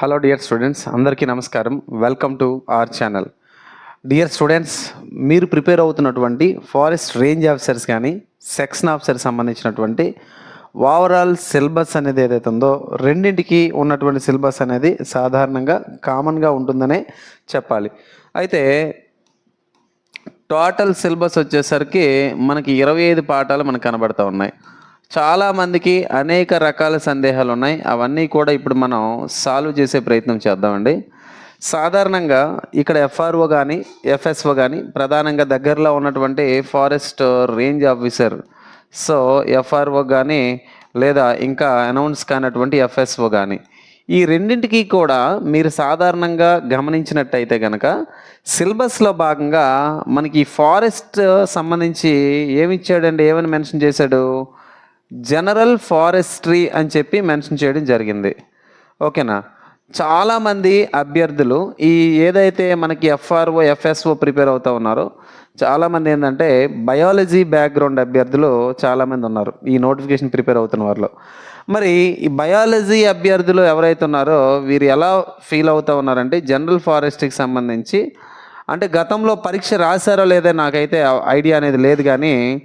Hello dear students అందరికీ నమస్కారం. Welcome to our channel dear students మీరు ప్రిపేర్ అవుతున్నటువంటి ఫారెస్ట్ రేంజ్ ఆఫీసర్స్ కానీ సెక్షన్ ఆఫీసర్ సంబంధించినటువంటి ఓవరాల్ సిలబస్ అనేది ఏదైతే ఉందో రెండింటికి ఉన్నటువంటి సిలబస్ అనేది సాధారణంగా కామన్గా ఉంటుందనే చెప్పాలి. అయితే టోటల్ సిలబస్ వచ్చేసరికి మనకి ఇరవై ఐదు పాఠాలు మనకు కనబడుతూ ఉన్నాయి. చాలామందికి అనేక రకాల సందేహాలు ఉన్నాయి అవన్నీ కూడా ఇప్పుడు మనం సాల్వ్ చేసే ప్రయత్నం చేద్దామండి. సాధారణంగా ఇక్కడ ఎఫ్ఆర్ఓ కానీ ఎఫ్ఎస్ఓ కానీ ప్రధానంగా దగ్గరలో ఉన్నటువంటి forest range officer. So FRO కానీ లేదా ఇంకా అనౌన్స్ కానటువంటి ఎఫ్ఎస్ఓ కానీ ఈ రెండింటికి కూడా మీరు సాధారణంగా గమనించినట్టయితే కనుక సిలబస్లో భాగంగా మనకి ఫారెస్ట్ సంబంధించి ఏమి ఇచ్చాడండి ఏమని మెన్షన్ చేశాడు? జనరల్ ఫారెస్ట్రీ అని చెప్పి మెన్షన్ చేయడం జరిగింది. ఓకేనా? చాలామంది అభ్యర్థులు ఈ ఏదైతే మనకి ఎఫ్ఆర్ఓ ఎఫ్ఎస్ఓ ప్రిపేర్ అవుతూ ఉన్నారో చాలామంది ఏంటంటే బయాలజీ బ్యాక్గ్రౌండ్ అభ్యర్థులు చాలామంది ఉన్నారు ఈ నోటిఫికేషన్ ప్రిపేర్ అవుతున్న వారిలో. మరి ఈ బయాలజీ అభ్యర్థులు ఎవరైతే ఉన్నారో వీరు ఎలా ఫీల్ అవుతూ ఉన్నారంటే జనరల్ ఫారెస్ట్కి సంబంధించి అంటే గతంలో పరీక్ష రాశారో లేదో నాకైతే ఐడియా అనేది లేదు కానీ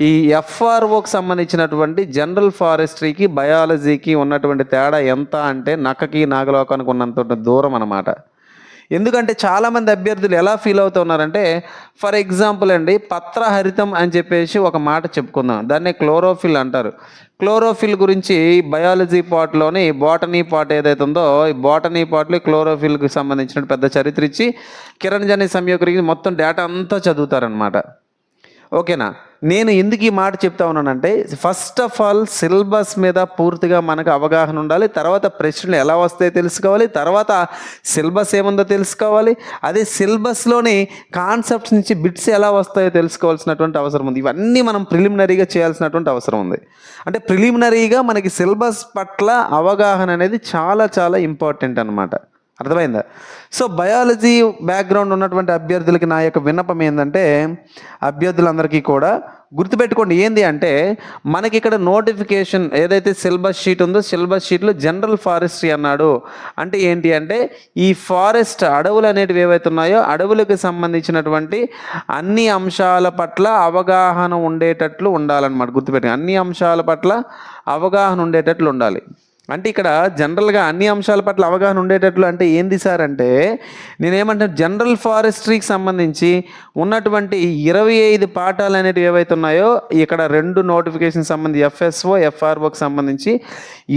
ఈ ఎఫ్ఆర్ఓకి సంబంధించినటువంటి జనరల్ ఫారెస్ట్రీకి బయాలజీకి ఉన్నటువంటి తేడా ఎంత అంటే నక్కకి నాగలోకానికి ఉన్నంత దూరం అన్నమాట. ఎందుకంటే చాలామంది అభ్యర్థులు ఎలా ఫీల్ అవుతున్నారంటే ఫర్ ఎగ్జాంపుల్ అండి పత్రహరితం అని చెప్పేసి ఒక మాట చెప్పుకుందాం. దాన్ని క్లోరోఫిల్ అంటారు. క్లోరోఫిల్ గురించి బయాలజీ పార్ట్లోని బాటనీ పార్ట్ ఏదైతే ఉందో ఈ బాటనీ పార్ట్లో క్లోరోఫిల్కి సంబంధించిన పెద్ద చరిత్ర ఇచ్చి కిరణ్ జని సంయోగరికి మొత్తం డేటా అంతా చదువుతారనమాట ఓకేనా? నేను ఎందుకు ఈ మాట చెప్తా ఉన్నానంటే ఫస్ట్ ఆఫ్ ఆల్ సిలబస్ మీద పూర్తిగా మనకు అవగాహన ఉండాలి తర్వాత ప్రశ్నలు ఎలా వస్తాయో తెలుసుకోవాలి తర్వాత సిలబస్ ఏముందో తెలుసుకోవాలి అదే సిలబస్లోని కాన్సెప్ట్స్ నుంచి బిట్స్ ఎలా వస్తాయో తెలుసుకోవాల్సినటువంటి అవసరం ఉంది. ఇవన్నీ మనం ప్రిలిమినరీగా చేయాల్సినటువంటి అవసరం ఉంది. అంటే ప్రిలిమినరీగా మనకి సిలబస్ పట్ల అవగాహన అనేది చాలా చాలా ఇంపార్టెంట్ అనమాట అర్థమైందా? సో బయాలజీ బ్యాక్గ్రౌండ్ ఉన్నటువంటి అభ్యర్థులకి నా యొక్క విన్నపం ఏంటంటే అభ్యర్థులందరికీ కూడా గుర్తుపెట్టుకోండి. ఏంది అంటే మనకి ఇక్కడ నోటిఫికేషన్ ఏదైతే సిలబస్ షీట్ ఉందో సిలబస్ షీట్లో జనరల్ ఫారెస్ట్రీ అన్నాడు. అంటే ఏంటి అంటే ఈ ఫారెస్ట్ అడవులు అనేటివి ఏవైతే ఉన్నాయో అడవులకు సంబంధించినటువంటి అన్ని అంశాల పట్ల అవగాహన ఉండేటట్లు ఉండాలన్నమాట. గుర్తుపెట్టుకోండి అన్ని అంశాల పట్ల అవగాహన ఉండేటట్లు ఉండాలి. అంటే ఇక్కడ జనరల్గా అన్ని అంశాల పట్ల అవగాహన ఉండేటట్లు అంటే ఏంది సార్ అంటే నేనేమంటే జనరల్ ఫారెస్ట్రీకి సంబంధించి ఉన్నటువంటి ఇరవై ఐదు పాఠాలు అనేటివి ఏవైతే ఉన్నాయో ఇక్కడ రెండు నోటిఫికేషన్ సంబంధించి ఎఫ్ఎస్ఓ ఎఫ్ఆర్ఓకి సంబంధించి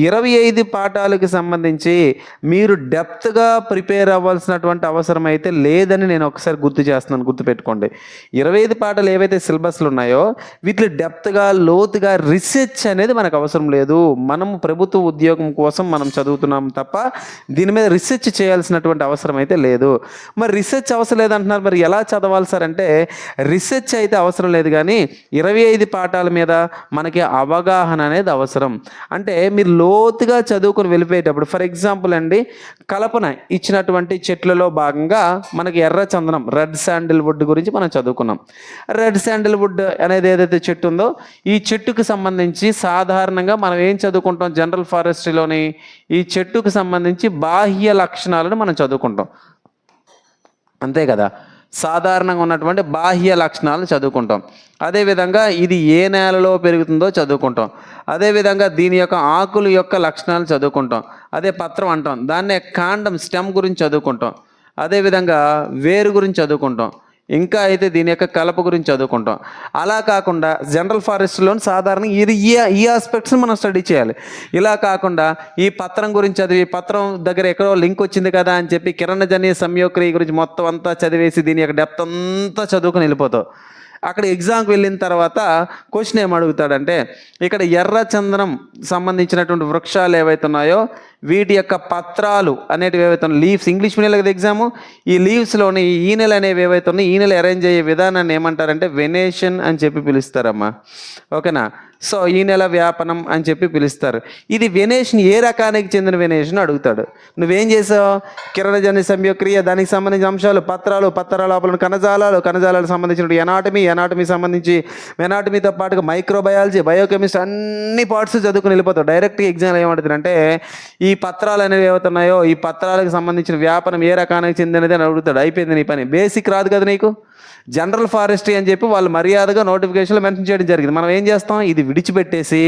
ఇరవై ఐదు పాఠాలకు సంబంధించి మీరు డెప్త్గా ప్రిపేర్ అవ్వాల్సినటువంటి అవసరం అయితే లేదని నేను ఒకసారి గుర్తు చేస్తున్నాను గుర్తుపెట్టుకోండి. ఇరవై ఐదు పాఠాలు ఏవైతే సిలబస్లు ఉన్నాయో వీటిలో డెప్త్గా లోతుగా రీసెర్చ్ అనేది మనకు అవసరం లేదు. మనము ప్రభుత్వ ఉద్యోగం కోసం మనం చదువుతున్నాం తప్ప దీని మీద రీసెర్చ్ చేయాల్సినటువంటి అవసరం అయితే లేదు. మరి రీసెర్చ్ అవసరం లేదంటున్నారు. మరి ఎలా చదవాలి సార్ అంటే రీసెర్చ్ అయితే అవసరం లేదు కానీ ఇరవై ఐదు పాఠాల మీద మనకి అవగాహన అనేది అవసరం. అంటే మీరు లోతుగా చదువుకొని వెళ్ళిపోయేటప్పుడు ఫర్ ఎగ్జాంపుల్ అండి కలపన ఇచ్చినటువంటి చెట్లలో భాగంగా మనకి ఎర్ర చందనం రెడ్ శాండిల్ వుడ్ గురించి మనం చదువుకున్నాం. రెడ్ శాండిల్ వుడ్ అనేది ఏదైతే చెట్టు ఉందో ఈ చెట్టుకు సంబంధించి సాధారణంగా మనం ఏం చదువుకుంటాం? జనరల్ ఫారెస్ట్రీలోని ఈ చెట్టుకు సంబంధించి బాహ్య లక్షణాలను మనం చదువుకుంటాం. అంతే కదా? సాధారణంగా ఉన్నటువంటి బాహ్య లక్షణాలను చదువుకుంటాం. అదేవిధంగా ఇది ఏ నేలలో పెరుగుతుందో చదువుకుంటాం. అదేవిధంగా దీని యొక్క ఆకులు యొక్క లక్షణాలు చదువుకుంటాం. అదే పత్రం అంటాం. దాన్నే కాండం స్టెమ్ గురించి చదువుకుంటాం. అదేవిధంగా వేరు గురించి చదువుకుంటాం. ఇంకా అయితే దీని యొక్క కలప గురించి చదువుకుంటాం. అలా కాకుండా జనరల్ ఫారెస్ట్లో సాధారణ ఇది ఈ ఈ ఆస్పెక్ట్స్ని మనం స్టడీ చేయాలి. ఇలా కాకుండా ఈ పత్రం గురించి చదివి పత్రం దగ్గర ఎక్కడో లింక్ వచ్చింది కదా అని చెప్పి కిరణజన్య సంయోక్రియ గురించి మొత్తం అంతా చదివేసి దీని యొక్క డెప్త్ అంతా చదువుకుని వెళ్ళిపోతావు. అక్కడ ఎగ్జామ్కి వెళ్ళిన తర్వాత క్వశ్చన్ ఏమడుగుతాడంటే ఇక్కడ ఎర్ర చందనం సంబంధించినటువంటి వృక్షాలు ఏవైతే ఉన్నాయో వీటి యొక్క పత్రాలు అనేటివి ఏవైతే ఉన్నాయి లీవ్స్ ఇంగ్లీష్ మీడియం కదా ఎగ్జాము ఈ లీవ్స్లోని ఈనెలు అనేవి ఏవైతే ఉన్నాయి ఈనెలు అరేంజ్ అయ్యే విధానాన్ని ఏమంటారంటే వెనేషన్ అని చెప్పి పిలుస్తారమ్మా. ఓకేనా సో ఈ నెల వ్యాపనం అని చెప్పి పిలుస్తారు. ఇది వెనేషన్ ఏ రకానికి చెందిన వెనేషన్ అడుగుతాడు. నువ్వేం చేసావు? కిరణజన్య సంయోక్రియ దానికి సంబంధించిన అంశాలు పత్రాలు పత్రాల లోపల కణజాలాలు కణజాలాలకు సంబంధించిన ఎనాటమీ ఎనాటమీ సంబంధించి ఎనాటమీతో పాటుగా మైక్రోబయాలజీ బయోకెమిస్ట్రీ అన్ని పార్ట్స్ చదువుకుని వెళ్ళిపోతావు. డైరెక్ట్గా ఎగ్జామ్ ఏమంటుంది అంటే ఈ పత్రాలు అనేవి ఏమవుతున్నాయో ఈ పత్రాలకు సంబంధించిన వ్యాపనం ఏ రకానికి చెందినది అని అడుగుతాడు. అయిపోయింది నీ పని. బేసిక్ రాదు కదా నీకు? జనరల్ ఫారెస్ట్రీ అని చెప్పి వాళ్ళు మర్యాదగా నోటిఫికేషన్లో మెన్షన్ చేయడం జరిగింది. మనం ఏం చేస్తాం? ఇది విడిచిపెట్టేసి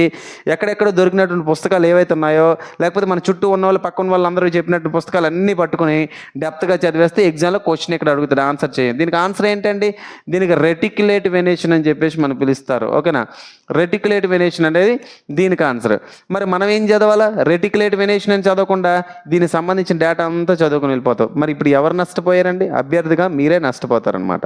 ఎక్కడెక్కడ దొరికినటువంటి పుస్తకాలు ఏవైతే ఉన్నాయో లేకపోతే మన చుట్టూ ఉన్న వాళ్ళు పక్కన వాళ్ళందరూ చెప్పినట్టు పుస్తకాలు అన్నీ పట్టుకుని డెప్త్గా చదివేస్తే ఎగ్జామ్లో క్వశ్చన్ ఇక్కడ అడుగుతాడు ఆన్సర్ చేయండి. దీనికి ఆన్సర్ ఏంటండి? దీనికి రెటిక్యులేట్ వెనేషన్ అని చెప్పేసి మనం పిలుస్తారు. ఓకేనా? రెటిక్యులేట్ వెనేషన్ అనేది దీనికి ఆన్సర్. మరి మనం ఏం చదవాలా? రెటిక్యులేట్ వెనేషన్ అని చదవకుండా దీనికి సంబంధించిన డేటా అంతా చదువుకుని వెళ్ళిపోతాం. మరి ఇప్పుడు ఎవరు నష్టపోయారండి? అభ్యర్థిగా మీరే నష్టపోతారనమాట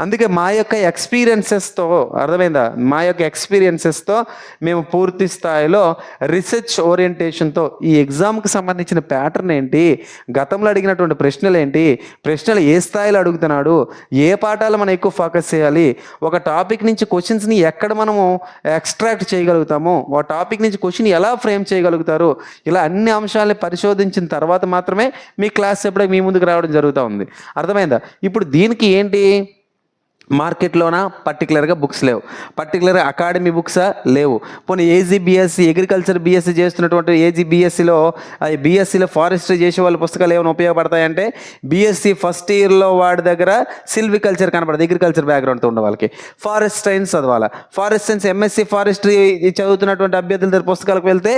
అందుకే మా యొక్క ఎక్స్పీరియన్సెస్తో అర్థమైందా? మా యొక్క ఎక్స్పీరియన్సెస్తో మేము పూర్తి స్థాయిలో రీసెర్చ్ ఓరియంటేషన్తో ఈ ఎగ్జామ్కి సంబంధించిన ప్యాటర్న్ ఏంటి? గతంలో అడిగినటువంటి ప్రశ్నలు ఏంటి? ప్రశ్నలు ఏ స్థాయిలో అడుగుతున్నాడు? ఏ పాఠాలు మనం ఎక్కువ ఫోకస్ చేయాలి? ఒక టాపిక్ నుంచి క్వశ్చన్స్ని ఎక్కడ మనము ఎక్స్ట్రాక్ట్ చేయగలుగుతాము? ఒక టాపిక్ నుంచి క్వశ్చన్ ఎలా ఫ్రేమ్ చేయగలుగుతారు? ఇలా అన్ని అంశాలని పరిశోధించిన తర్వాత మాత్రమే మీ క్లాస్ ఎప్పుడో మీ ముందుకు రావడం జరుగుతూ ఉంది. అర్థమైందా? ఇప్పుడు దీనికి ఏంటి? మార్కెట్లోన? పర్టికులర్గా బుక్స్ లేవు. పర్టికులర్గా అకాడమీ బుక్స్ లేవు. పోనీ ఏజీ బీఎస్సీ అగ్రికల్చర్ బీఎస్సీ చేస్తున్నటువంటి ఏజీ బీఎస్సీలో అది బీఎస్సీలో ఫారెస్ట్రీ చేసే వాళ్ళ పుస్తకాలు ఏమైనా ఉపయోగపడతాయంటే బీఎస్సీ ఫస్ట్ ఇయర్లో వాడి దగ్గర సిల్వికల్చర్ కనపడదు అగ్రికల్చర్ బ్యాక్గ్రౌండ్తో ఉండే వాళ్ళకి. ఫారెస్ట్ సైన్స్ చదవాలి ఫారెస్ట్ సైన్స్ ఎంఎస్సీ ఫారెస్ట్రీ చదువుతున్నటువంటి అభ్యర్థుల దగ్గర పుస్తకాలకు వెళ్తే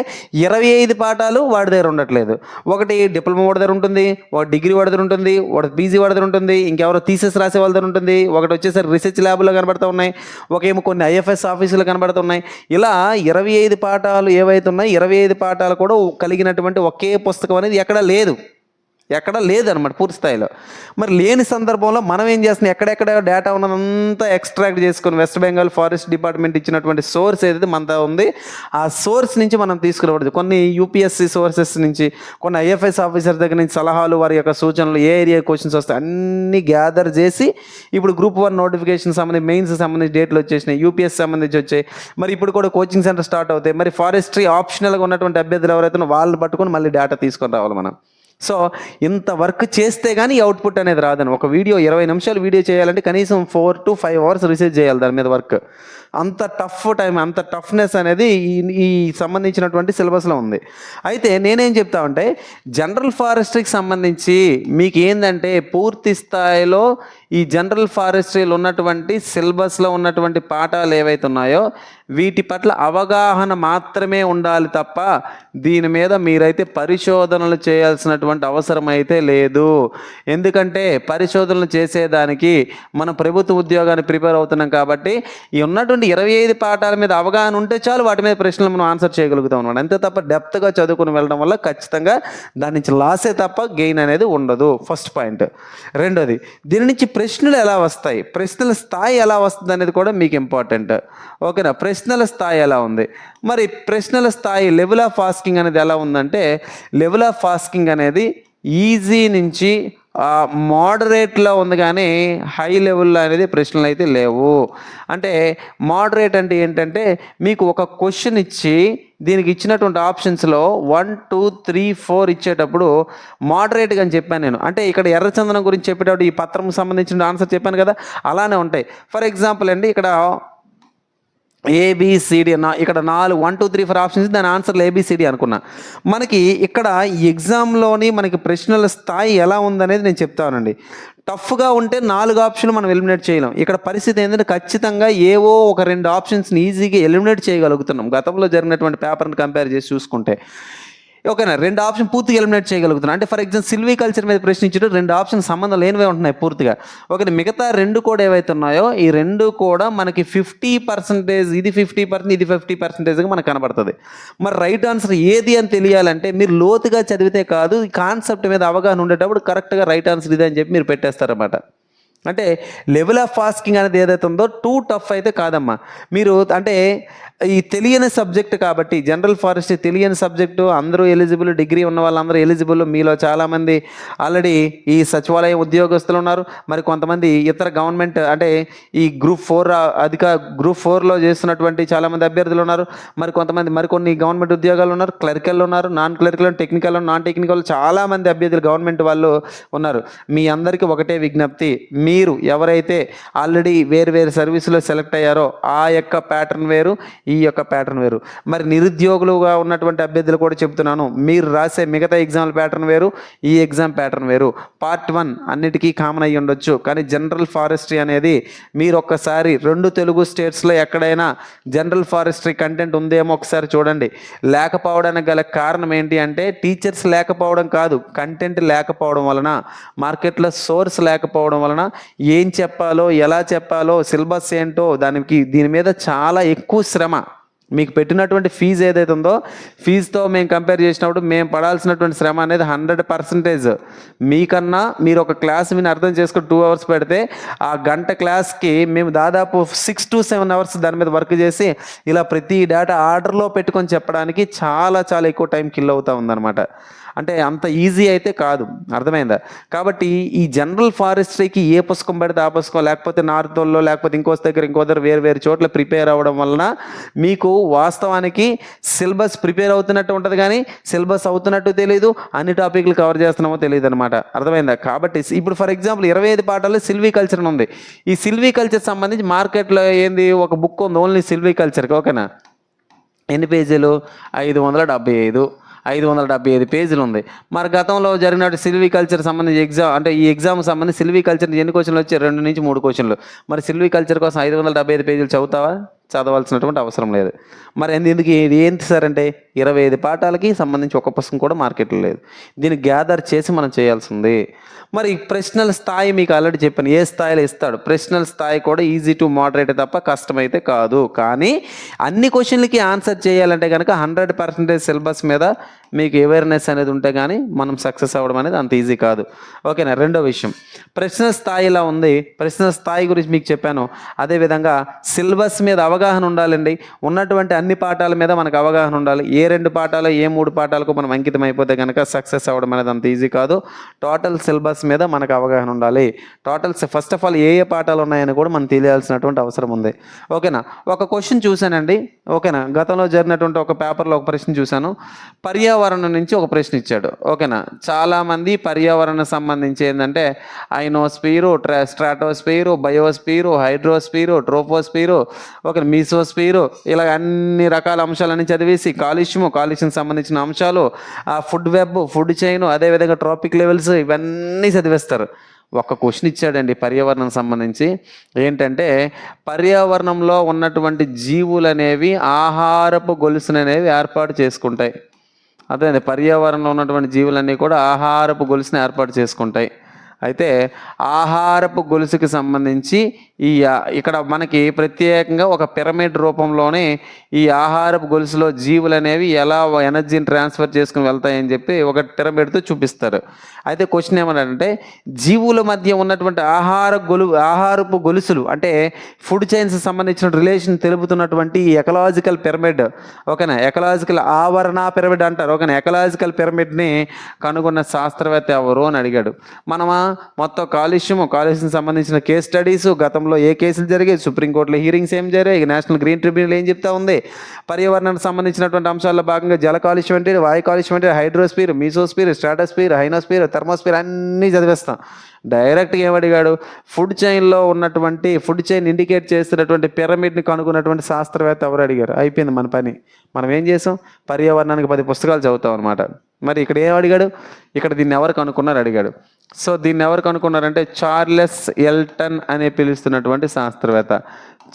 ఇరవై ఐదు పాఠాలు వాడి దగ్గర ఉండట్లేదు. ఒకటి డిప్లొమా వాడి దగ్గర ఉంటుంది ఒక డిగ్రీ వాడి దగ్గర ఉంటుంది ఒక పీజీ వాడి దగ్గర ఉంటుంది ఇంకెవరో థీసెస్ రాసే వాళ్ళ దగ్గర ఉంటుంది ఒకటి వచ్చేసరికి రీసెర్చ్ ల్యాబ్లో కనబడుతూ ఉన్నాయి. ఒకేమో కొన్ని ఐఎఫ్ఎస్ ఆఫీసులు కనబడుతున్నాయి ఇలా ఇరవై ఐదు పాఠాలు ఏవైతే ఉన్నాయో ఇరవై ఐదు పాఠాలు కూడా కలిగినటువంటి ఒకే పుస్తకం అనేది ఎక్కడ లేదు. ఎక్కడ లేదనమాట పూర్తి స్థాయిలో. మరి లేని సందర్భంలో మనం ఏం చేస్తున్నాం? ఎక్కడెక్కడ డేటా ఉన్నదంతా ఎక్స్ట్రాక్ట్ చేసుకుని వెస్ట్ బెంగాల్ ఫారెస్ట్ డిపార్ట్మెంట్ ఇచ్చినటువంటి సోర్స్ ఏదైతే మనతో ఉంది ఆ సోర్స్ నుంచి మనం తీసుకురావద్దు కొన్ని యూపీఎస్సీ సోర్సెస్ నుంచి కొన్ని ఐఎఫ్ఎస్ ఆఫీసర్ దగ్గర నుంచి సలహాలు వారి యొక్క సూచనలు ఏ ఏరియా క్వశ్చన్స్ వస్తాయి అన్ని గ్యాదర్ చేసి ఇప్పుడు గ్రూప్ వన్ నోటిఫికేషన్ సంబంధించి మెయిన్స్ సంబంధించి డేట్లు వచ్చేసినాయి యూపీఎస్ సంబంధించి వచ్చాయి. మరి ఇప్పుడు కూడా కోచింగ్ సెంటర్ స్టార్ట్ అవుతాయి. మరి ఫారెస్ట్రీ ఆప్షనల్గా ఉన్నటువంటి అభ్యర్థులు ఎవరైతే వాళ్ళు వాళ్ళని పట్టుకొని మళ్ళీ డేటా తీసుకొని రావాలి మనం. సో ఇంత వర్క్ చేస్తే కానీ అవుట్పుట్ అనేది రాదని ఒక వీడియో ఇరవై నిమిషాలు వీడియో చేయాలంటే కనీసం four to five hours research చేయాలి దాని మీద వర్క్. అంత టఫ్ టైం అంత టఫ్నెస్ అనేది ఈ సంబంధించినటువంటి సిలబస్లో ఉంది. అయితే నేనేం చెప్తా ఉంటే జనరల్ ఫారెస్ట్రీకి సంబంధించి మీకు ఏంటంటే పూర్తి స్థాయిలో ఈ జనరల్ ఫారెస్ట్రీలో ఉన్నటువంటి సిలబస్లో ఉన్నటువంటి పాఠాలు ఏవైతే ఉన్నాయో వీటి పట్ల అవగాహన మాత్రమే ఉండాలి తప్ప దీని మీద మీరైతే పరిశోధనలు చేయాల్సినటువంటి అవసరం అయితే లేదు. ఎందుకంటే పరిశోధనలు చేసేదానికి మనం ప్రభుత్వ ఉద్యోగాన్ని ప్రిపేర్ అవుతున్నాం కాబట్టి ఈ ఉన్నటువంటి ఇరవై ఐదు పాఠాల మీద అవగాహన ఉంటే చాలు వాటి మీద ప్రశ్నలు మనం ఆన్సర్ చేయగలుగుతాం అనమాట అంతే తప్ప డెప్త్గా చదువుకుని వెళ్ళడం వల్ల ఖచ్చితంగా దాని నుంచి లాసే తప్ప గెయిన్ అనేది ఉండదు. First point. రెండోది దీని నుంచి ప్రశ్నలు ఎలా వస్తాయి? ప్రశ్నల స్థాయి ఎలా వస్తుంది అనేది కూడా మీకు ఇంపార్టెంట్. ఓకేనా? ప్రశ్న ప్రశ్నల స్థాయి ఎలా ఉంది? మరి ప్రశ్నల స్థాయి లెవెల్ ఆఫ్ ఆస్కింగ్ అనేది ఎలా ఉందంటే లెవెల్ ఆఫ్ ఆస్కింగ్ అనేది ఈజీ నుంచి మోడరేట్లో ఉంది కానీ హై లెవెల్లో అనేది ప్రశ్నలు అయితే లేవు. అంటే మోడరేట్ అంటే ఏంటంటే మీకు ఒక క్వశ్చన్ ఇచ్చి దీనికి ఇచ్చినటువంటి ఆప్షన్స్లో వన్ టూ త్రీ ఫోర్ ఇచ్చేటప్పుడు మోడరేట్గా అని చెప్పాను నేను. అంటే ఇక్కడ ఎర్రచందనం గురించి చెప్పేటప్పుడు ఈ పత్రం సంబంధించిన ఆన్సర్ చెప్పాను కదా అలానే ఉంటాయి. ఫర్ ఎగ్జాంపుల్ అండి ఇక్కడ ఏబిసిడి నా ఇక్కడ నాలుగు one two three four options దాని ఆన్సర్లు ఏబిసిడి అనుకున్నా. మనకి ఇక్కడ ఎగ్జామ్లోని మనకి ప్రశ్నల స్థాయి ఎలా ఉందనేది నేను చెప్తానండి. టఫ్గా ఉంటే నాలుగు ఆప్షన్లు మనం ఎలిమినేట్ చేయలేం. ఇక్కడ పరిస్థితి ఏంటంటే ఖచ్చితంగా ఏవో ఒక రెండు ఆప్షన్స్ని ఈజీగా ఎలిమినేట్ చేయగలుగుతున్నాం. గతంలో జరిగినటువంటి పేపర్ని కంపేర్ చేసి చూసుకుంటే. ఓకేనా? రెండు ఆప్షన్ పూర్తిగా ఎలిమినేట్ చేయగలుగుతున్నాను అంటే ఫర్ ఎగ్జాంపుల్ సిల్వీ కల్చర్ మీద ప్రశ్నించడం రెండు ఆప్షన్ సంబంధం లేనివే ఉంటున్నాయి పూర్తిగా. ఓకే మిగతా రెండు కూడా ఏవైతే ఉన్నాయో ఈ రెండు కూడా మనకి ఫిఫ్టీ పర్సెంటేజ్ ఇది ఫిఫ్టీ పర్సెంట్ ఇది ఫిఫ్టీ పర్సెంటేజ్గా మనకు కనబడుతుంది. మరి రైట్ ఆన్సర్ ఏది అని తెలియాలంటే మీరు లోతుగా చదివితే కాదు ఈ కాన్సెప్ట్ మీద అవగాహన ఉండేటప్పుడు కరెక్ట్గా రైట్ ఆన్సర్ ఇది అని చెప్పి మీరు పెట్టేస్తారన్నమాట. అంటే లెవెల్ ఆఫ్ ఫాస్కింగ్ అనేది ఏదైతే ఉందో టూ టఫ్ అయితే కాదమ్మా. మీరు అంటే ఈ తెలియని సబ్జెక్ట్ కాబట్టి జనరల్ ఫారెస్ట్ తెలియని సబ్జెక్టు అందరూ ఎలిజిబుల్ డిగ్రీ ఉన్న వాళ్ళందరూ ఎలిజిబుల్ మీలో చాలామంది ఆల్రెడీ ఈ సచివాలయ ఉద్యోగస్తులు ఉన్నారు. మరి కొంతమంది ఇతర గవర్నమెంట్ అంటే ఈ గ్రూప్ ఫోర్ అధిక గ్రూప్ ఫోర్లో చేస్తున్నటువంటి చాలామంది అభ్యర్థులు ఉన్నారు. మరి కొంతమంది మరికొన్ని గవర్నమెంట్ ఉద్యోగాలు ఉన్నారు. క్లరికల్ ఉన్నారు. Non clerical technical non technical చాలామంది అభ్యర్థులు గవర్నమెంట్ వాళ్ళు ఉన్నారు. మీ అందరికీ ఒకటే విజ్ఞప్తి. మీరు ఎవరైతే ఆల్రెడీ వేరు వేరు సర్వీసులో సెలెక్ట్ అయ్యారో ఆ యొక్క ప్యాటర్న్ వేరు. ఈ ఈ యొక్క ప్యాటర్న్ వేరు. మరి నిరుద్యోగులుగా ఉన్నటువంటి అభ్యర్థులు కూడా చెప్తున్నాను మీరు రాసే మిగతా ఎగ్జామ్ ప్యాటర్న్ వేరు ఈ ఎగ్జామ్ ప్యాటర్న్ వేరు. పార్ట్ వన్ అన్నిటికీ కామన్ అయ్యి ఉండొచ్చు కానీ జనరల్ ఫారెస్ట్రీ అనేది మీరు ఒక్కసారి రెండు తెలుగు స్టేట్స్లో ఎక్కడైనా జనరల్ ఫారెస్ట్రీ కంటెంట్ ఉందేమో ఒకసారి చూడండి. లేకపోవడానికి గల కారణం ఏంటి అంటే టీచర్స్ లేకపోవడం కాదు కంటెంట్ లేకపోవడం వలన మార్కెట్లో సోర్స్ లేకపోవడం వలన ఏం చెప్పాలో ఎలా చెప్పాలో సిలబస్ ఏంటో దానికి దీని మీద చాలా ఎక్కువ శ్రమ. మీకు పెట్టినటువంటి ఫీజు ఏదైతే ఉందో ఫీజుతో మేము కంపేర్ చేసినప్పుడు మేము పడాల్సినటువంటి శ్రమ అనేది హండ్రెడ్ పర్సెంటేజ్ మీకన్నా మీరు ఒక క్లాస్ విని అర్థం చేసుకుని టూ అవర్స్ పెడితే ఆ గంట క్లాస్కి మేము దాదాపు సిక్స్ టు సెవెన్ అవర్స్ దాని మీద వర్క్ చేసి ఇలా ప్రతి డేటా ఆర్డర్లో పెట్టుకొని చెప్పడానికి చాలా చాలా ఎక్కువ టైం కిల్ అవుతూ ఉందన్నమాట. అంటే అంత ఈజీ అయితే కాదు. అర్థమైందా? కాబట్టి ఈ జనరల్ ఫారెస్ట్రీకి ఏ పుస్తకం పడితే ఆ పుస్తకం లేకపోతే నార్త్ వాళ్ళు లేకపోతే ఇంకో దగ్గర ఇంకో దగ్గర వేరు వేరు చోట్ల ప్రిపేర్ అవ్వడం వలన మీకు వాస్తవానికి సిలబస్ ప్రిపేర్ అవుతున్నట్టు ఉంటుంది కానీ సిలబస్ అవుతున్నట్టు తెలియదు అన్ని టాపిక్లు కవర్ చేస్తున్నామో తెలియదు అనమాట అర్థమైందా? కాబట్టి ఇప్పుడు ఫర్ ఎగ్జాంపుల్ ఇరవై ఐదు పాఠాల్లో సిల్వీ కల్చర్ ఉంది. ఈ సిల్వీ కల్చర్ సంబంధించి మార్కెట్లో ఏంది? ఒక బుక్ ఉంది ఓన్లీ సిల్వీ కల్చర్కి ఓకేనా ఎన్ని పేజీలు ఐదు వందల డెబ్బై ఐదు. ఐదు వందల డెబ్బై ఐదు పేజీలు ఉంది. మరి గతంలో జరిగిన సిల్వీ కల్చర్ సంబంధించి ఎగ్జామ్ అంటే ఈ ఎగ్జామ్ సంబంధించి సిల్వీ కల్చర్ ఎన్ని క్వశ్చన్లు వచ్చాయి? రెండు నుంచి మూడు క్వశ్చన్లు. మరి సిల్వీ కల్చర్ కోసం ఐదు వందల డెబ్బై ఐదు పేజీలు చదువుతావా? చదవాల్సినటువంటి అవసరం లేదు. మరి ఎందుకు ఇది? ఏంటి సార్ అంటే ఇరవై ఐదు పాఠాలకి సంబంధించి ఒక పుస్తకం కూడా మార్కెట్లో లేదు. దీన్ని గ్యాదర్ చేసి మనం చేయాల్సింది. మరి ప్రశ్నల స్థాయి మీకు ఆల్రెడీ చెప్పాను. ఏ స్థాయిలో ఇస్తాడు? ప్రశ్నల స్థాయి కూడా ఈజీ టు మోడరేట్ తప్ప కష్టమైతే కాదు. కానీ అన్ని క్వశ్చన్లకి ఆన్సర్ చేయాలంటే కనుక హండ్రెడ్ పర్సెంటేజ్ సిలబస్ మీద మీకు అవేర్నెస్ అనేది ఉంటే కానీ మనం సక్సెస్ అవ్వడం అనేది అంత ఈజీ కాదు. ఓకేనా రెండో విషయం. ప్రశ్న స్థాయిలా ఉంది. ప్రశ్న స్థాయి గురించి మీకు చెప్పాను. అదేవిధంగా సిలబస్ మీద అవగాహన ఉండాలండి. ఉన్నటువంటి అన్ని పాఠాల మీద మనకు అవగాహన ఉండాలి. ఏ రెండు పాఠాలు ఏ మూడు పాఠాలకు మనం అంకితం అయిపోతే కనుక సక్సెస్ అవ్వడం అనేది అంత ఈజీ కాదు. టోటల్ సిలబస్ మీద మనకు అవగాహన ఉండాలి. టోటల్ ఫస్ట్ ఆఫ్ ఆల్ ఏ ఏ పాఠాలు ఉన్నాయని కూడా మనం తెలియాల్సినటువంటి అవసరం ఉంది. ఓకేనా ఒక క్వశ్చన్ చూశానండి. ఓకేనా గతంలో జరిగినటువంటి ఒక పేపర్లో ఒక ప్రశ్న చూశాను. పర్యావరణం నుంచి ఒక ప్రశ్న ఇచ్చాడు. ఓకేనా? చాలామంది పర్యావరణం సంబంధించి ఏంటంటే ఐనోస్పీరు ట్రా స్ట్రాటోస్పీరు బయోస్పీరు హైడ్రోస్పీరు ట్రోపోస్పీరు ఓకే మీసోస్పీరు ఇలా అన్ని రకాల అంశాలన్నీ చదివేసి కాలుష్యము కాలుష్యం సంబంధించిన అంశాలు ఆ ఫుడ్ వెబ్ ఫుడ్ చైన్ అదేవిధంగా ట్రాపిక్ లెవెల్స్ ఇవన్నీ చదివేస్తారు. ఒక క్వశ్చన్ ఇచ్చాడండి పర్యావరణం సంబంధించి. ఏంటంటే పర్యావరణంలో ఉన్నటువంటి జీవులు అనేవి ఆహారపు గొలుసులు అనేవి ఏర్పాటు చేసుకుంటాయి. అదే పర్యావరణంలో ఉన్నటువంటి జీవులన్నీ కూడా ఆహారపు గొలుసుని ఏర్పాటు చేసుకుంటాయి. అయితే ఆహారపు గొలుసుకి సంబంధించి ఈ ఇక్కడ మనకి ప్రత్యేకంగా ఒక పిరమిడ్ రూపంలోనే ఈ ఆహారపు గొలుసులో జీవులు అనేవి ఎలా ఎనర్జీని ట్రాన్స్ఫర్ చేసుకుని వెళ్తాయని చెప్పి ఒక పిరమిడ్తో చూపిస్తారు. అయితే క్వశ్చన్ ఏమన్నాడంటే జీవుల మధ్య ఉన్నటువంటి ఆహార గొలు ఆహారపు గొలుసులు అంటే ఫుడ్ చైన్స్ సంబంధించిన రిలేషన్ తెలుపుతున్నటువంటి ఈ ఎకలాజికల్ పిరమిడ్ ఓకేనా? ఎకలాజికల్ ఆవరణ పిరమిడ్ అంటారు ఓకేనా? ఎకలాజికల్ పిరమిడ్ని కనుగొన్న శాస్త్రవేత్త ఎవరు అని అడిగాడు. మనమా మొత్తం కాలుష్యము కాలుష్యం సంబంధించిన కేస్ స్టడీస్ గతంలో ఏ కేసులు జరిగాయి? సుప్రీంకోర్టులో హీరింగ్స్ ఏం జరిగాయి? నేషనల్ గ్రీన్ ట్రిబ్యునల్ ఏం చెప్తా ఉంది? పర్యావరణానికి సంబంధించినటువంటి అంశాల్లో భాగంగా జల కాలుష్యం అంటే వాయు కాలుష్యం అంటే హైడ్రోస్పీర్ మీసోస్పీర్ స్ట్రాటోస్పీర్ హైనోస్పీర్ థర్మోస్పీర్ అన్నీ చదివేస్తాం. డైరెక్ట్గా ఏమడిగాడు ఫుడ్ చైన్లో ఉన్నటువంటి ఫుడ్ చైన్ ఇండికేట్ చేస్తున్నటువంటి పిరమిడ్ని కనుగొన్నటువంటి శాస్త్రవేత్త ఎవరు అడిగారు? అయిపోయింది మన పని. మనం ఏం చేసాం? పర్యావరణానికి పది పుస్తకాలు చదువుతాం అనమాట మరి ఇక్కడ ఏం అడిగాడు? ఇక్కడ దీన్ని ఎవరు కనుక్కున్నారు? అడిగాడు. సో దీన్ని ఎవరు కనుక్కున్నారంటే చార్లెస్ ఎల్టన్ అని పిలుస్తున్నటువంటి శాస్త్రవేత్త.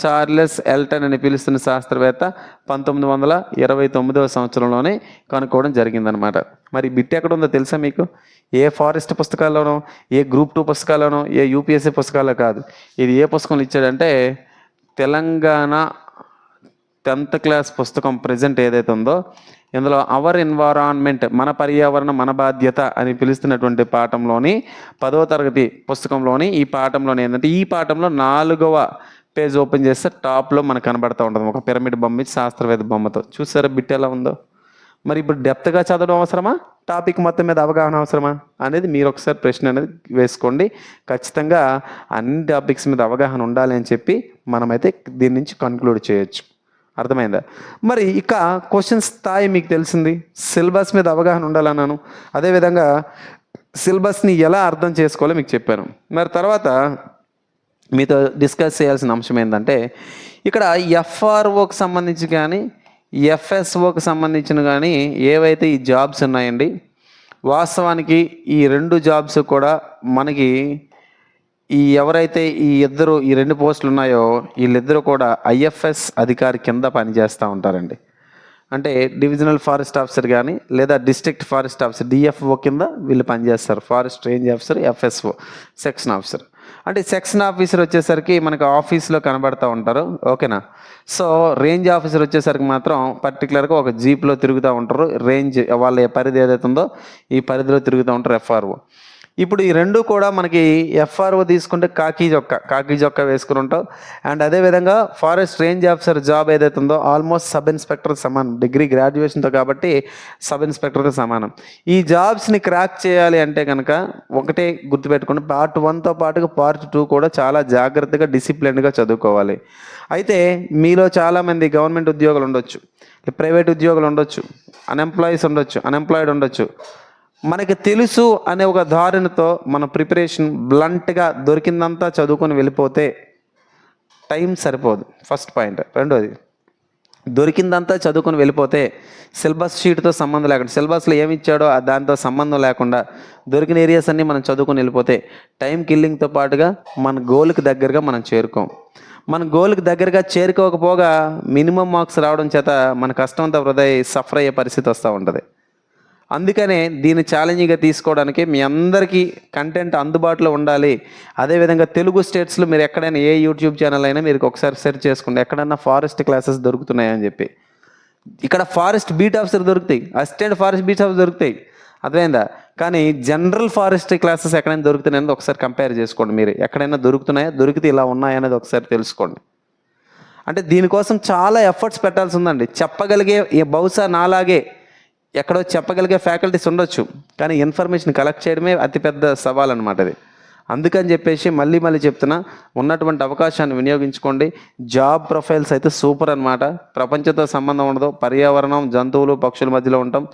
చార్లెస్ ఎల్టన్ అని పిలుస్తున్న శాస్త్రవేత్త పంతొమ్మిది వందల ఇరవై తొమ్మిదవ సంవత్సరంలోనే కనుక్కోవడం జరిగిందనమాట మరి బిట్ ఎక్కడ ఉందో తెలుసా మీకు? ఏ ఫారెస్ట్ పుస్తకాల్లోనో ఏ గ్రూప్ టూ పుస్తకాల్లోనో ఏ యూపీఎస్సీ పుస్తకాల్లో కాదు. ఇది ఏ పుస్తకంలో ఇచ్చాడంటే తెలంగాణ టెన్త్ క్లాస్ పుస్తకం ప్రజెంట్ ఏదైతే ఉందో ఇందులో అవర్ ఎన్వైరాన్మెంట్ మన పర్యావరణం మన బాధ్యత అని పిలుస్తున్నటువంటి పాఠంలోని పదవ తరగతి పుస్తకంలోని ఈ పాఠంలోని ఏంటంటే ఈ పాఠంలో నాలుగవ పేజ్ ఓపెన్ చేస్తే టాప్లో మనకు కనబడతా ఉంటుంది. ఒక పిరమిడ్ బొమ్మ ఇచ్చి శాస్త్రవేత్త బొమ్మతో. చూసారా బిట్ ఎలా ఉందో? మరి ఇప్పుడు డెప్త్గా చదవడం అవసరమా? టాపిక్ మొత్తం మీద అవగాహన అవసరమా? అనేది మీరు ఒకసారి ప్రశ్న అనేది వేసుకోండి. ఖచ్చితంగా అన్ని టాపిక్స్ మీద అవగాహన ఉండాలి అని చెప్పి మనమైతే దీని నుంచి కన్క్లూడ్ చేయొచ్చు. అర్థమైందా? మరి ఇక క్వశ్చన్ స్థాయి మీకు తెలిసింది. సిలబస్ మీద అవగాహన ఉండాలన్నాను. అదేవిధంగా సిలబస్ని ఎలా అర్థం చేసుకోవాలో మీకు చెప్పాను. మరి తర్వాత మీతో డిస్కస్ చేయాల్సిన అంశం ఏంటంటే ఇక్కడ ఎఫ్ఆర్ఓకి సంబంధించి కానీ ఎఫ్ఎస్ఓకి సంబంధించిన కానీ ఏవైతే ఈ జాబ్స్ ఉన్నాయండి వాస్తవానికి ఈ రెండు జాబ్స్ కూడా మనకి ఈ ఎవరైతే ఈ ఇద్దరు ఈ రెండు పోస్టులు ఉన్నాయో వీళ్ళిద్దరూ కూడా ఐఎఫ్ఎస్ అధికారి కింద పనిచేస్తూ ఉంటారండి. అంటే డివిజనల్ ఫారెస్ట్ ఆఫీసర్ కానీ లేదా డిస్ట్రిక్ట్ ఫారెస్ట్ ఆఫీసర్ డిఎఫ్ఓ కింద వీళ్ళు పనిచేస్తారు. Forest range officer FSO section officer. అంటే సెక్షన్ ఆఫీసర్ వచ్చేసరికి మనకు ఆఫీస్లో కనబడతా ఉంటారు. ఓకేనా? సో రేంజ్ ఆఫీసర్ వచ్చేసరికి మాత్రం పర్టికులర్గా ఒక జీప్లో తిరుగుతూ ఉంటారు. రేంజ్ వాళ్ళ పరిధి ఏదైతే ఉందో ఈ పరిధిలో తిరుగుతూ ఉంటారు ఎఫ్ఆర్ఓ. ఇప్పుడు ఈ రెండు కూడా మనకి ఎఫ్ఆర్ఓ తీసుకుంటే కాకి జొక్క కాకి జొక్క వేసుకుని ఉంటాం అండ్ అదేవిధంగా ఫారెస్ట్ రేంజ్ ఆఫీసర్ జాబ్ ఏదైతే ఉందో ఆల్మోస్ట్ సబ్ ఇన్స్పెక్టర్ సమానం. డిగ్రీ గ్రాడ్యుయేషన్తో కాబట్టి సబ్ ఇన్స్పెక్టర్తో సమానం. ఈ జాబ్స్ని క్రాక్ చేయాలి అంటే కనుక ఒకటే గుర్తుపెట్టుకుని పార్ట్ వన్తో పాటుగా పార్ట్ టూ కూడా చాలా జాగ్రత్తగా డిసిప్లిన్గా చదువుకోవాలి. అయితే మీలో చాలామంది గవర్నమెంట్ ఉద్యోగులు ఉండొచ్చు. ప్రైవేట్ ఉద్యోగులు ఉండొచ్చు. అన్ఎంప్లాయీస్ ఉండొచ్చు. అన్ఎంప్లాయిడ్ ఉండొచ్చు. మనకి తెలుసు అనే ఒక ధారణతో మన ప్రిపరేషన్ బ్లంట్గా దొరికిందంతా చదువుకొని వెళ్ళిపోతే టైం సరిపోదు. First point. రెండోది దొరికిందంతా చదువుకొని వెళ్ళిపోతే సిలబస్ షీట్తో సంబంధం లేకుండా సిలబస్లో ఏమి ఇచ్చాడో దాంతో సంబంధం లేకుండా దొరికిన ఏరియాస్ అన్నీ మనం చదువుకొని వెళ్ళిపోతే టైం కిల్లింగ్తో పాటుగా మన గోల్కి దగ్గరగా మనం చేరుకోం. మన గోల్కి దగ్గరగా చేరుకోకపోగా మినిమం మార్క్స్ రావడం చేత మన కష్టంతో హృదయ సఫర్ అయ్యే పరిస్థితి వస్తూ ఉంటుంది. అందుకనే దీన్ని ఛాలెంజింగ్గా తీసుకోవడానికి మీ అందరికీ కంటెంట్ అందుబాటులో ఉండాలి. అదేవిధంగా తెలుగు స్టేట్స్లో మీరు ఎక్కడైనా ఏ యూట్యూబ్ ఛానల్ అయినా మీరు ఒకసారి సెర్చ్ చేసుకోండి. ఎక్కడైనా ఫారెస్ట్ క్లాసెస్ దొరుకుతున్నాయని చెప్పి. ఇక్కడ ఫారెస్ట్ బీట్ ఆఫీసర్ దొరుకుతాయి. అసిస్టెంట్ ఫారెస్ట్ బీట్ ఆఫీసర్ దొరుకుతాయి. అర్థమైందా? కానీ జనరల్ ఫారెస్ట్ క్లాసెస్ ఎక్కడైనా దొరుకుతున్నాయని ఒకసారి కంపేర్ చేసుకోండి మీరు. ఎక్కడైనా దొరుకుతున్నాయా? దొరికితే ఇలా ఉన్నాయనేది ఒకసారి తెలుసుకోండి. అంటే దీనికోసం చాలా ఎఫర్ట్స్ పెట్టాల్సి ఉందండి. చెప్పగలిగే బహుశా నాలాగే ఎక్కడో చెప్పగలిగే ఫ్యాకల్టీస్ ఉండొచ్చు కానీ ఇన్ఫర్మేషన్ కలెక్ట్ చేయడమే అతిపెద్ద సవాల్ అనమాట అది. అందుకని చెప్పేసి మళ్ళీ మళ్ళీ చెప్తున్నా ఉన్నటువంటి అవకాశాన్ని వినియోగించుకోండి. జాబ్ ప్రొఫైల్స్ అయితే సూపర్ అనమాట ప్రపంచంతో సంబంధం ఉండదు. పర్యావరణం జంతువులు పక్షుల మధ్యలో ఉంటాం.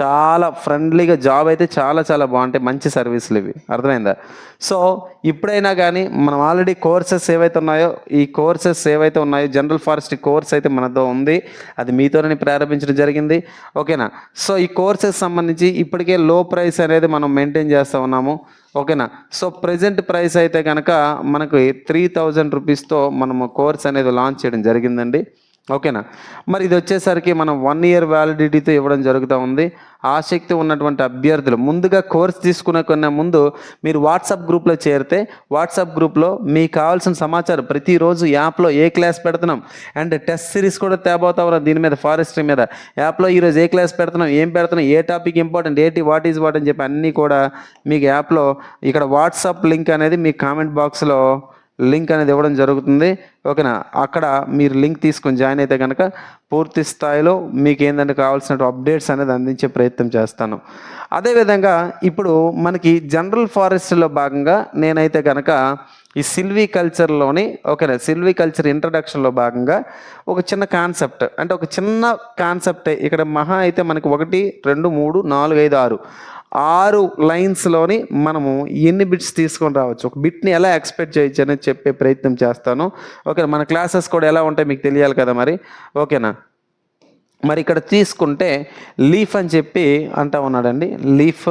చాలా ఫ్రెండ్లీగా జాబ్ అయితే చాలా చాలా బాగుంటాయి. మంచి సర్వీసులు ఇవి. అర్థమైందా? సో ఇప్పుడైనా కానీ మనం ఆల్రెడీ కోర్సెస్ ఏవైతే ఉన్నాయో ఈ కోర్సెస్ ఏవైతే ఉన్నాయో జనరల్ ఫారెస్ట్ కోర్స్ అయితే మనతో ఉంది. అది మీతోనే ప్రారంభించడం జరిగింది. ఓకేనా సో ఈ కోర్సెస్ సంబంధించి ఇప్పటికే లో ప్రైస్ అనేది మనం మెయింటైన్ చేస్తూ ఉన్నాము. ఓకేనా సో ప్రజెంట్ ప్రైస్ అయితే కనుక మనకు త్రీ థౌజండ్ రూపీస్తో మనము కోర్స్ అనేది లాంచ్ చేయడం జరిగిందండి. ఓకేనా? మరి ఇది వచ్చేసరికి మనం వన్ ఇయర్ వ్యాలిడిటీతో ఇవ్వడం జరుగుతూ ఉంది. ఆసక్తి ఉన్నటువంటి అభ్యర్థులు ముందుగా కోర్స్ తీసుకునే కన్నా ముందు మీరు వాట్సాప్ గ్రూప్లో చేరితే వాట్సాప్ గ్రూప్లో మీకు కావాల్సిన సమాచారం ప్రతిరోజు యాప్లో ఏ క్లాస్ పెడుతున్నాం అండ్ టెస్ట్ సిరీస్ కూడా తేబోతా ఉన్నాం దీని మీద ఫారెస్ట్రీ మీద. యాప్లో ఈరోజు ఏ క్లాస్ పెడుతున్నాం ఏం పెడుతున్నాం ఏ టాపిక్ ఇంపార్టెంట్ ఏంటి వాట్ ఈజ్ వాట్ అని చెప్పి అన్నీ కూడా మీకు యాప్లో ఇక్కడ వాట్సాప్ లింక్ అనేది మీ కామెంట్ బాక్స్లో లింక్ అనేది ఇవ్వడం జరుగుతుంది. ఓకేనా? అక్కడ మీరు లింక్ తీసుకొని జాయిన్ అయితే కనుక పూర్తి స్థాయిలో మీకు ఏంటంటే కావాల్సిన అప్డేట్స్ అనేది అందించే ప్రయత్నం చేస్తాను. అదేవిధంగా ఇప్పుడు మనకి జనరల్ ఫారెస్ట్లో భాగంగా నేనైతే కనుక ఈ సిల్వీ కల్చర్లోని ఓకేనా? సిల్వీ కల్చర్ ఇంట్రడక్షన్లో భాగంగా ఒక చిన్న కాన్సెప్ట్ అంటే ఒక చిన్న కాన్సెప్ట్ ఇక్కడ మహా అయితే మనకి ఒకటి రెండు మూడు నాలుగు ఐదు ఆరు. ఆరు లైన్స్లోని మనము ఎన్ని బిట్స్ తీసుకొని రావచ్చు? ఒక బిట్ని ఎలా ఎక్స్పెక్ట్ చేయొచ్చు అనేది చెప్పే ప్రయత్నం చేస్తాను. ఓకే మన క్లాసెస్ కూడా ఎలా ఉంటాయి మీకు తెలియాలి కదా మరి? ఓకేనా? మరి ఇక్కడ తీసుకుంటే లీఫ్ అని చెప్పి అంటా ఉన్నాడండి. లీఫ్.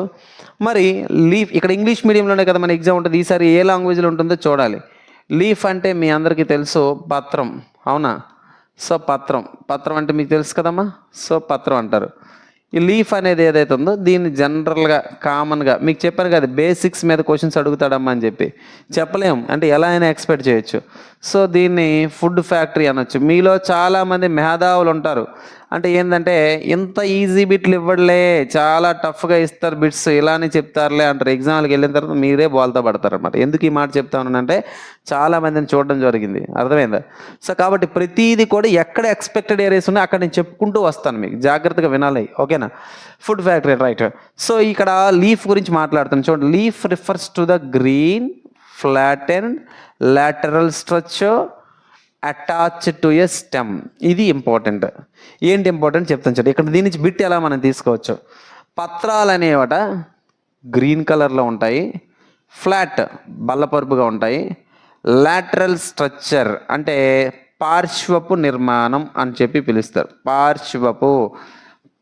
మరి లీఫ్ ఇక్కడ ఇంగ్లీష్ మీడియంలోనే కదా మన ఎగ్జామ్ ఉంటుంది. ఈసారి ఏ లాంగ్వేజ్లో ఉంటుందో చూడాలి. లీఫ్ అంటే మీ అందరికీ తెలుసు పత్రం. అవునా? సో పత్రం. పత్రం అంటే మీకు తెలుసు కదమ్మా? సో పత్రం అంటారు. ఈ లీఫ్ అనేది ఏదైతే ఉందో దీన్ని జనరల్గా కామన్గా మీకు చెప్పాను కదా బేసిక్స్ మీద క్వశ్చన్స్ అడుగుతాడమ్మా అని చెప్పి. చెప్పలేం అంటే ఎలా అయినా ఎక్స్పెక్ట్ చేయొచ్చు. సో దీన్ని ఫుడ్ ఫ్యాక్టరీ అనొచ్చు. మీలో చాలామంది మేధావులు ఉంటారు. అంటే ఏంటంటే ఇంత ఈజీ బిట్లు ఇవ్వడలే చాలా టఫ్గా ఇస్తారు బిట్స్ అని చెప్తారులే అంటారు. ఎగ్జామ్కి వెళ్ళిన తర్వాత మీరే బాల్తో పడతారు అనమాట ఎందుకు ఈ మాట చెప్తాను అంటే చాలా మందిని చూడడం జరిగింది. అర్థమైందా? సో కాబట్టి ప్రతిదీ కూడా ఎక్కడ ఎక్స్పెక్టెడ్ ఏరియాస్ ఉన్నాయో అక్కడ నేను చెప్పుకుంటూ వస్తాను మీకు. జాగ్రత్తగా వినాలి. ఓకేనా? ఫుడ్ ఫ్యాక్టరీ రైట్ సో ఇక్కడ లీఫ్ గురించి మాట్లాడుతాను చూడండి leaf refers to the green flatten lateral structure attach to a stem ఇది ఇంపార్టెంట్ ఏంటి ఇంపార్టెంట్ చెప్తాను చూడండి ఇక్కడ దీని నుంచి బిట్ ఎలా మనం తీసుకోవచ్చు? పత్రాలు అనేవట గ్రీన్ కలర్లో ఉంటాయి. ఫ్లాట్ బల్లపరుపుగా ఉంటాయి. లాటరల్ స్ట్రక్చర్ అంటే పార్శ్వపు నిర్మాణం అని చెప్పి పిలుస్తారు. పార్శ్వపు.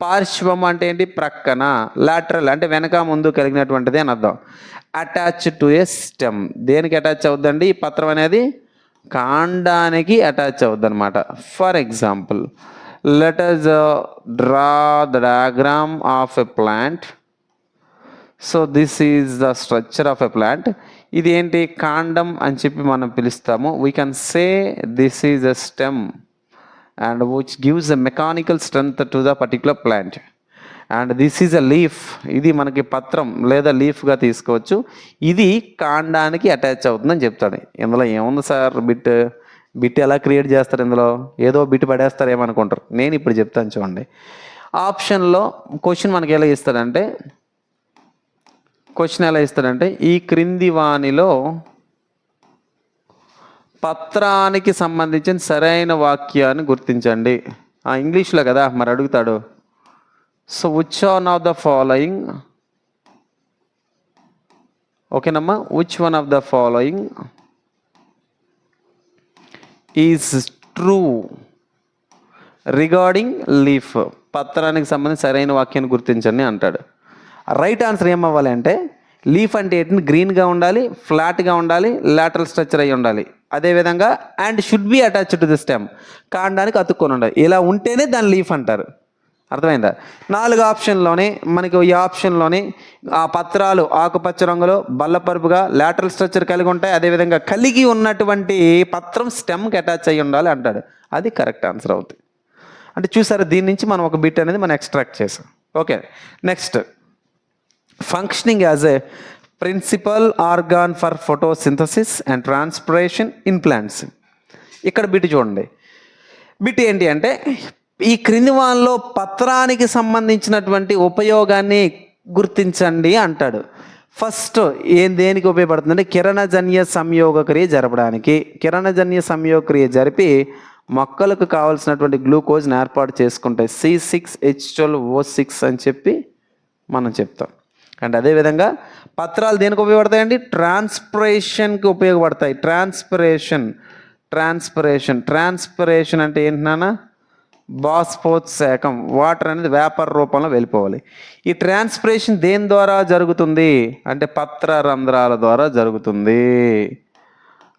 పార్శ్వం అంటే ఏంటి? ప్రక్కన. లాటరల్ అంటే వెనక ముందు కలిగినటువంటిది అని అర్థం. అటాచ్ టు ఏ స్టెమ్ దేనికి అటాచ్ అవుద్దండి? ఈ పత్రం అనేది కాండానికి అటాచ్ అవుద్ది అనమాట for example let us draw the diagram of a plant so this is the structure of a plant ఇది ఏంటి? కాండం అని చెప్పి మనం పిలుస్తాము. We can say this is a stem and which gives a mechanical strength to the particular plant and this is a leaf ఇది మనకి పత్రం లేదా లీఫ్గా తీసుకోవచ్చు. ఇది కాండానికి అటాచ్ అవుతుందని చెప్తాడు. ఇందులో ఏముంది సార్? బిట్ బిట్ ఎలా క్రియేట్ చేస్తారు ఇందులో? ఏదో బిట్ పడేస్తారు ఏమనుకుంటారు నేను ఇప్పుడు చెప్తాను చూడండి. ఆప్షన్లో క్వశ్చన్ మనకి ఎలా ఇస్తాడంటే క్వశ్చన్ ఎలా ఇస్తాడంటే ఈ క్రింది వాణిలో పత్రానికి సంబంధించిన సరైన వాక్యాన్ని గుర్తించండి. ఆ, ఇంగ్లీష్లో కదా మరి అడుగుతాడు. So which one of the following ఓకేనమ్మా which one of the following is true regarding leaf పత్రానికి సంబంధించి సరైన వాక్యాన్ని గుర్తించండి అంటాడు రైట్ ఆన్సర్ ఏమవ్వాలి అంటే లీఫ్ అంటే ఏంటి? గ్రీన్గా ఉండాలి ఫ్లాట్గా ఉండాలి లాటరల్ స్ట్రక్చర్ అయి ఉండాలి. అదేవిధంగా and should be attached to the stem కాండానికి అతుక్కొని ఉండాలి. ఇలా ఉంటేనే దాన్ని లీఫ్ అంటారు. అర్థమైందా? నాలుగు ఆప్షన్లోనే మనకి ఈ ఆప్షన్లోనే ఆ పత్రాలు ఆకుపచ్చ రంగులో బల్లపరుపుగా లాటరల్ స్ట్రక్చర్ కలిగి ఉంటాయి. అదేవిధంగా కలిగి ఉన్నటువంటి పత్రం స్టెమ్కి అటాచ్ అయ్యి ఉండాలి అంటాడు. అది కరెక్ట్ ఆన్సర్ అవుతుంది అంటే చూసారా దీని నుంచి మనం ఒక బిట్ అనేది మనం ఎక్స్ట్రాక్ట్ చేసాం. Okay. Next functioning as a principal organ for photosynthesis and transpiration in plants ఇక్కడ బిట్ చూడండి. బిట్ ఏంటి అంటే ఈ క్రింది వాళ్ళలో పత్రానికి సంబంధించినటువంటి ఉపయోగాన్ని గుర్తించండి అంటాడు. ఫస్ట్ ఏం దేనికి ఉపయోగపడుతుందంటే కిరణజన్య సంయోగ క్రియ జరపడానికి. కిరణజన్య సంయోగ క్రియ జరిపి మొక్కలకు కావాల్సినటువంటి గ్లూకోజ్ని ఏర్పాటు చేసుకుంటాయి C six H twelve O six అని చెప్పి మనం చెప్తాం. అండ్ అదేవిధంగా పత్రాలు దేనికి ఉపయోగపడతాయండి? ట్రాన్స్పిరేషన్కి ఉపయోగపడతాయి. ట్రాన్స్పిరేషన్ ట్రాన్స్పిరేషన్ ట్రాన్స్పిరేషన్ అంటే ఏంటి నాన్న? బాస్పోత్సేకం వాటర్ అనేది వేపర్ రూపంలో వెళ్ళిపోవాలి. ఈ ట్రాన్స్పిరేషన్ దేని ద్వారా జరుగుతుంది? అంటే పత్ర రంధ్రాల ద్వారా జరుగుతుంది.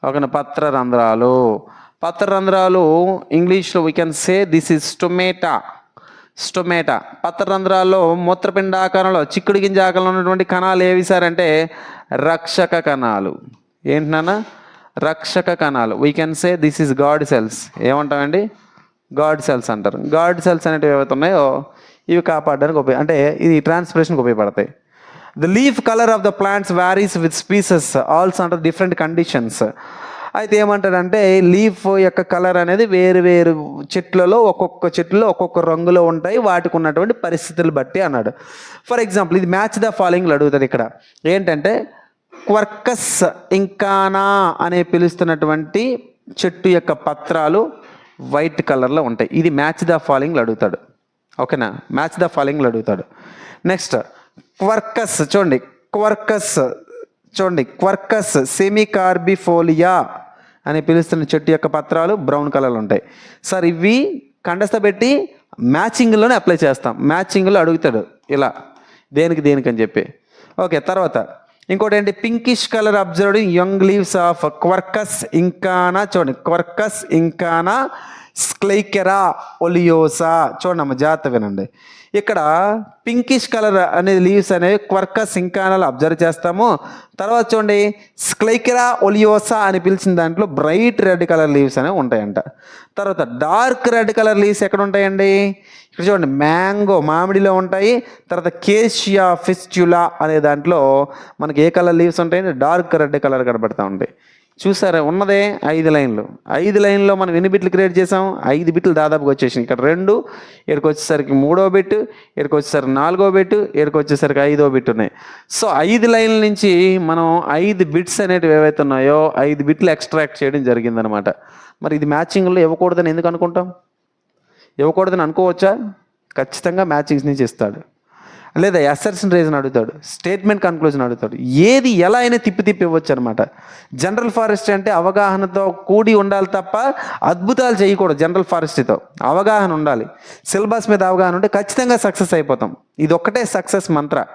ఒక పత్ర రంధ్రాలు పత్ర రంధ్రాలు ఇంగ్లీష్లో we can say this is stomata stomata పత్ర రంధ్రాల్లో మూత్రపిండ ఆకారంలో చిక్కుడు గింజ ఆకారంలో ఉన్నటువంటి కణాలు ఏవి సార్ అంటే రక్షక కణాలు. ఏంటి రక్షక కణాలు. We can say this is guard cells ఏమంటామండి? Guard cells అంటారు. గాడ్ సెల్స్ అనేటివి ఏవైతే ఉన్నాయో ఇవి కాపాడడానికి ఉపయోగ అంటే ఇది ట్రాన్స్పిరేషన్కి ఉపయోగపడతాయి. The leaf colour of the plants varies with species also under different conditions అయితే ఏమంటాడంటే లీఫ్ యొక్క కలర్ అనేది వేరు వేరు చెట్లలో ఒక్కొక్క చెట్టులో ఒక్కొక్క రంగులో ఉంటాయి. వాటికి ఉన్నటువంటి పరిస్థితులు బట్టి అన్నాడు. ఫర్ ఎగ్జాంపుల్ ఇది మ్యాచ్ ద ఫాలోయింగ్లో అడుగుతుంది ఇక్కడ. ఏంటంటే క్వర్కస్ ఇంకానా అనే పిలుస్తున్నటువంటి చెట్టు యొక్క పత్రాలు వైట్ కలర్లో ఉంటాయి. ఇది మ్యాచ్ ద ఫాలోయింగ్లు అడుగుతాడు. ఓకేనా? మ్యాచ్ ద ఫాలోయింగ్లు అడుగుతాడు. నెక్స్ట్ క్వర్కస్ చూడండి. క్వర్కస్ చూడండి. క్వర్కస్ సెమికార్బిఫోలియా అని పిలుస్తున్న చెట్టు యొక్క పత్రాలు బ్రౌన్ కలర్లో ఉంటాయి. సార్ ఇవి కండస్థ పెట్టి మ్యాచింగ్లోనే అప్లై చేస్తాం. మ్యాచింగ్లో అడుగుతాడు. ఇలా. దేనికి దేనికి అని చెప్పి. ఓకే తర్వాత. ఇంకోటి ఏంటి pinkish colour observed young leaves of quercus ఇంకానా చూడండి. క్వర్కస్ ఇంకానా స్క్లైకెరా ఒలియోసా చూడండి అమ్మ జాగ్రత్త వినండి. ఇక్కడ పింకిష్ కలర్ అనే లీవ్స్ అనేవి క్వర్క సింకానాలు అబ్జర్వ్ చేస్తాము. తర్వాత చూడండి స్క్లైకెరా ఒలియోసా అని పిలిచిన దాంట్లో బ్రైట్ రెడ్ కలర్ లీవ్స్ అనేవి ఉంటాయంట. తర్వాత డార్క్ రెడ్ కలర్ లీవ్స్ ఎక్కడ ఉంటాయండి? ఇక్కడ చూడండి మ్యాంగో మామిడిలో ఉంటాయి. తర్వాత కేషియా ఫిస్చులా అనే దాంట్లో మనకి ఏ కలర్ లీవ్స్ ఉంటాయండి? డార్క్ రెడ్ కలర్ కనబడతా ఉంటాయి. చూసారా ఉన్నదే ఐదు లైన్లు. ఐదు లైన్లో మనం ఎన్ని బిట్లు క్రియేట్ చేసాం ఐదు బిట్లు దాదాపుగా వచ్చేసింది ఇక్కడ రెండు ఇక్కడికి వచ్చేసరికి మూడో బిట్ ఇక్కడికి వచ్చేసరికి నాలుగో బిట్ ఇక్కడికి వచ్చేసరికి ఐదో బిట్ ఉన్నాయి. సో ఐదు లైన్ల నుంచి మనం ఐదు బిట్స్ అనేటివి ఏవైతే ఉన్నాయో ఐదు బిట్లు ఎక్స్ట్రాక్ట్ చేయడం జరిగిందనమాట. మరి ఇది మ్యాచింగ్లో ఇవ్వకూడదని ఎందుకు అనుకుంటాం? ఇవ్వకూడదని అనుకోవచ్చా? ఖచ్చితంగా మ్యాచింగ్స్ నుంచి ఇస్తాడు. లేదా ఎస్సర్షన్ రీజన్ అడుగుతాడు స్టేట్మెంట్ కన్క్లూజన్ అడుగుతాడు. ఏది ఎలా అయినా తిప్పి తిప్పి ఇవ్వచ్చు అనమాట. జనరల్ ఫారెస్ట్ అంటే అవగాహనతో కూడి ఉండాలి తప్ప అద్భుతాలు చేయకూడదు జనరల్ ఫారెస్ట్తో అవగాహన ఉండాలి. సిలబస్ మీద అవగాహన ఉంటే ఖచ్చితంగా సక్సెస్ అయిపోతాం. ఇది ఒక్కటే సక్సెస్ మంత్ర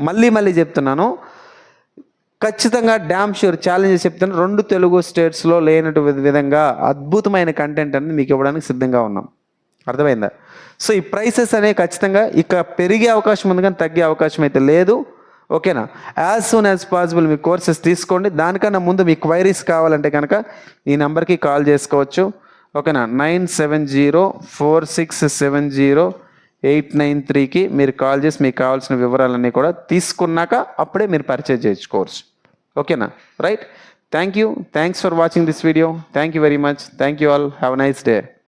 మళ్ళీ మళ్ళీ చెప్తున్నాను. ఖచ్చితంగా డ్యామ్ షూర్ ఛాలెంజ్ చెప్తాను రెండు తెలుగు స్టేట్స్లో లేనటువంటి విధంగా అద్భుతమైన కంటెంట్ అనేది మీకు ఇవ్వడానికి సిద్ధంగా ఉన్నాం. అర్థమైందా? సో ఈ ప్రైసెస్ అనేవి ఖచ్చితంగా ఇక పెరిగే అవకాశం ఉంది కానీ తగ్గే అవకాశం అయితే లేదు. ఓకేనా యాజ్ సూన్ యాజ్ పాసిబుల్ మీ కోర్సెస్ తీసుకోండి. దానికన్నా ముందు మీ క్వైరీస్ కావాలంటే కనుక ఈ నెంబర్కి కాల్ చేసుకోవచ్చు. ఓకేనా nine seven zero four six seven zero eight nine త్రీకి మీరు కాల్ చేసి మీకు కావాల్సిన వివరాలన్నీ కూడా తీసుకున్నాక అప్పుడే మీరు పర్చేజ్ చేయొచ్చు కోర్స్ ఓకేనా right thank you thanks for watching this video thank you very much thank you all have nice day